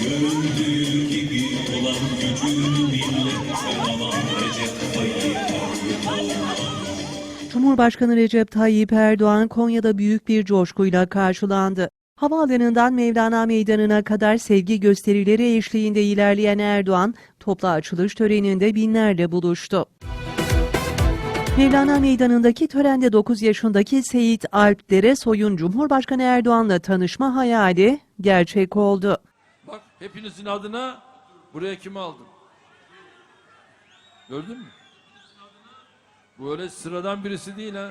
Görüldüğü gibi olan gücünü millet alan Recep Tayyip. Cumhurbaşkanı Recep Tayyip Erdoğan Konya'da büyük bir coşkuyla karşılandı. Havaalanından Mevlana Meydanı'na kadar sevgi gösterileri eşliğinde ilerleyen Erdoğan, toplu açılış töreninde binlerle buluştu. Mevlana Meydanı'ndaki törende 9 yaşındaki Seyit Alp Deresoy'un Cumhurbaşkanı Erdoğan'la tanışma hayali gerçek oldu. Bak hepinizin adına buraya kimi aldım? Gördün mü? Bu öyle sıradan birisi değil ha.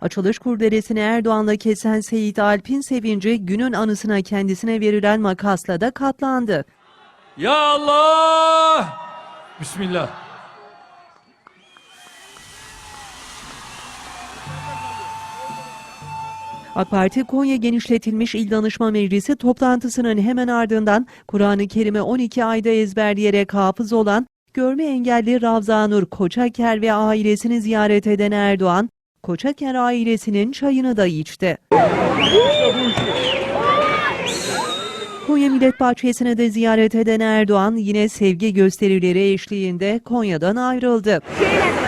Açılış kurdelesini Erdoğan'la kesen Seyit Alp'in sevinci günün anısına kendisine verilen makasla da katlandı. Ya Allah! Bismillah. AK Parti Konya Genişletilmiş İl Danışma Meclisi toplantısının hemen ardından Kur'an-ı Kerim'i 12 ayda ezberleyerek hafız olan görme engelli Ravzanur Koçaker ve ailesini ziyaret eden Erdoğan, Koçaker ailesinin çayını da içti. Konya Millet Bahçesi'ne de ziyaret eden Erdoğan yine sevgi gösterileri eşliğinde Konya'dan ayrıldı. Şeyler